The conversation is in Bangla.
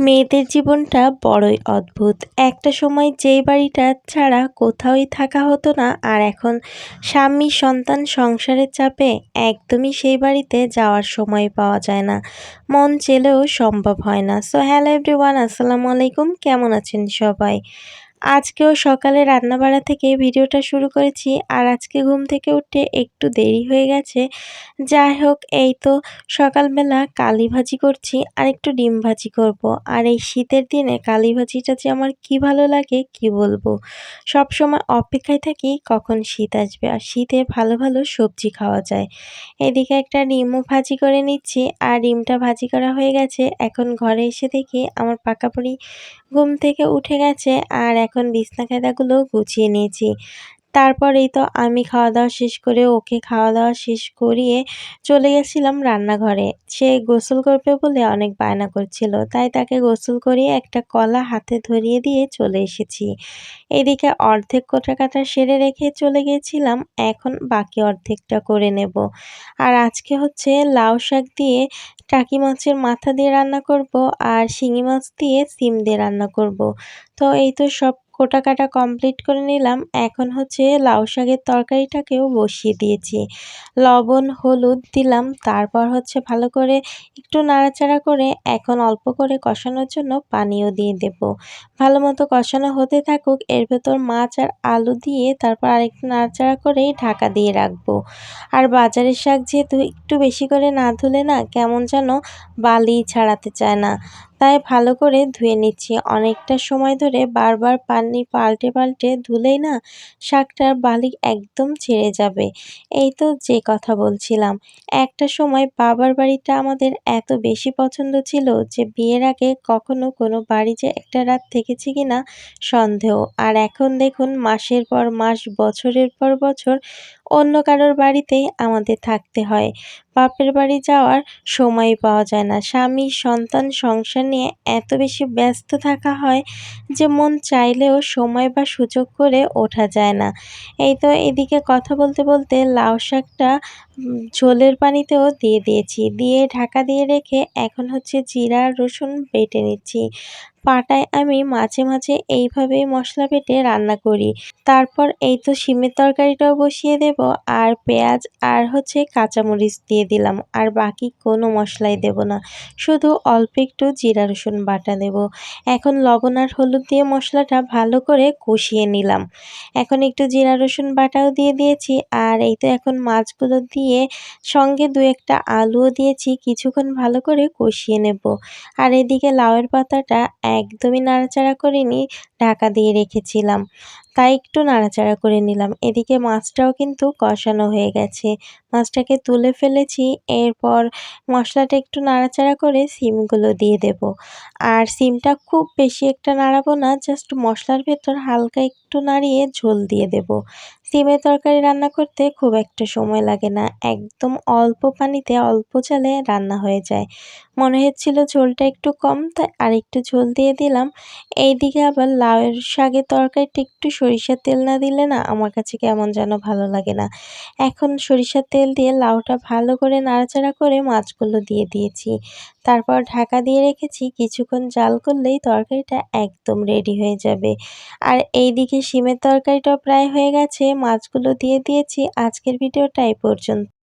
মেয়েদের জীবনটা বড়ই অদ্ভুত। একটা সময় যেই বাড়িটা ছাড়া কোথাওই থাকা হতো না আর এখন স্বামী সন্তান সংসারের চাপে একদমই সেই বাড়িতে যাওয়ার সময় পাওয়া যায় না। মন চেলেও সম্ভব হয় না। সো হ্যালো এভরিওয়ান আসসালামু আলাইকুম। কেমন আছেন সবাই? আজকেও সকালে রান্নাবাড়া থেকে ভিডিওটা শুরু করেছি আর আজকে ঘুম থেকে উঠতে একটু দেরি হয়ে গেছে। যাই হোক, এই তো সকালবেলা কালি ভাজি করছি আর একটু ডিম ভাজি করব। আর এই শীতের দিনে কালি ভাজিটা যে আমার কি ভালো লাগে, কি বলব? সব সময় অপেক্ষায় থাকি কখন শীত আসবে আর শীতে ভালো ভালো সবজি খাওয়া যায়। এদিকে একটা ডিমও ভাজি করে নিচ্ছি আর ডিমটা ভাজি করা হয়ে গেছে। এখন ঘরে এসে দেখি আমার পাকাপুরি ঘুম থেকে উঠে গেছে আর এখন বিছনা কায়দাগুলো গুছিয়ে নিয়েছি। তারপরেই তো আমি খাওয়া দাওয়া শেষ করে ওকে খাওয়া দাওয়া শেষ করিয়ে চলে গেছিলাম রান্নাঘরে। সে গোসল করবে বলে অনেক বায়না করছিল, তাই তাকে গোসল করিয়ে একটা কলা হাতে ধরিয়ে দিয়ে চলে এসেছি। এদিকে অর্ধেক কোটা কাটা সেরে রেখে চলে গিয়েছিলাম এখন বাকি অর্ধেকটা করে নেব। আর আজকে হচ্ছে লাউ শাক দিয়ে টাকি মাছের মাথা দিয়ে রান্না করব আর শিঙি মাছ দিয়ে সিম দিয়ে রান্না করব। তো এই তো সব কোটা কাটা কমপ্লিট করে নিলাম। এখন হচ্ছে লাউ শাকের তরকারিটাকেও বসিয়ে দিয়েছি। লবণ, হলুদ দিলাম। তারপর হচ্ছে ভালো করে একটু নাড়াচাড়া করে এখন অল্প করে কষানোর জন্য পানিও দিয়ে দেব। ভালো মতো কষানো হতে থাকুক, এর ভেতর মাছ আর আলু দিয়ে তারপর আরেকটু নাড়াচাড়া করেই ঢাকা দিয়ে রাখব। আর বাজারের শাক যেহেতু একটু বেশি করে না ধুলে না কেমন যেন বালি ছাড়াতে চায় না। তাই ভালো করে ধুয়ে নিচ্ছি। অনেকটা সময় ধরে বারবার পানি পাল্টে পাল্টে ধুলেই না শাকটার বালি একদম ছেড়ে যাবে। এই তো যে কথা বলছিলাম। একটা সময় বাবার বাড়িটা আমাদের এত বেশি পছন্দ ছিল যে বিয়ের আগে কখনো কোনো বাড়ি যে একটা রাত থেকেছি কিনা সন্দেহ। আর এখন দেখুন মাসের পর মাস, বছরের পর বছর অন্য কারোর বাড়িতেই আমাদের থাকতে হয়। বাপের বাড়ি যাওয়ার সময় পাওয়া যায় না। স্বামী, সন্তান, সংসার নিয়ে এত বেশি ব্যস্ত থাকা হয় যে মন চাইলেও সময় বা সুযোগ করে ওঠা যায় না। এই তো এদিকে কথা বলতে বলতে লাউ শাকটা ঝোলের পানিতেও দিয়ে দিয়েছি। দিয়ে ঢাকা দিয়ে রেখে এখন হচ্ছে জিরা, রসুন বেটে নিচ্ছি। পাটায় আমি মাঝে মাঝে এইভাবেই মশলা বেটে রান্না করি। তারপর এই তো শিমের তরকারিটাও বসিয়ে দেব, আর পেঁয়াজ আর হচ্ছে কাঁচামরিচ দিয়ে দিলাম, আর বাকি কোনো মশলাই দেব না। শুধু অল্প একটু জিরা, রসুন বাটা দেব। এখন লবণ আর হলুদ দিয়ে মশলাটা ভালো করে কষিয়ে নিলাম। এখন একটু জিরা, রসুন বাটাও দিয়ে দিয়েছি, আর এই তো এখন মাছগুলো দিয়ে সঙ্গে দু একটা আলুও দিয়েছি, কিছুক্ষণ ভালো করে কষিয়ে নেব। আর এদিকে লাউয়ের পাতাটা একদমই নাড়াচাড়া করিনি ঢাকা দিয়ে রেখেছিলাম। তাই একটু নাড়াচাড়া করে নিলাম। এদিকে মাছটাও কিন্তু কষানো হয়ে গেছে। মাছটাকে তুলে ফেলেছি। এরপর মশলাটা একটু নাড়াচাড়া করে সিমগুলো দিয়ে দেব। আর সিমটা খুব বেশি একটা নাড়াবো না, জাস্ট মশলার ভেতর হালকা একটু নাড়িয়ে ঝোল দিয়ে দেব। সিমের তরকারি রান্না করতে খুব একটা সময় লাগে না। একদম অল্প পানিতে অল্প চালে রান্না হয়ে যায়। মনে হচ্ছিল ঝোলটা একটু কম, তাই আর একটু ঝোল দিয়ে দিলাম। এইদিকে আবার লাউয়ের শাকের তরকারিটা একটু সরিষার তেল না দিলে না আমার কাছে কেমন যেন ভালো লাগে না। এখন সরিষার তেল দিয়ে লাউটা ভালো করে নাড়াচাড়া করে মাছগুলো দিয়ে দিয়েছি। তারপর ঢাকা দিয়ে রেখেছি, কিছুক্ষণ জাল করলেই তরকারিটা একদম রেডি হয়ে যাবে। আর এইদিকে শিমের তরকারিটাও প্রায় হয়ে গেছে, মাছগুলো দিয়ে দিয়েছি। আজকের ভিডিওটা এই পর্যন্ত।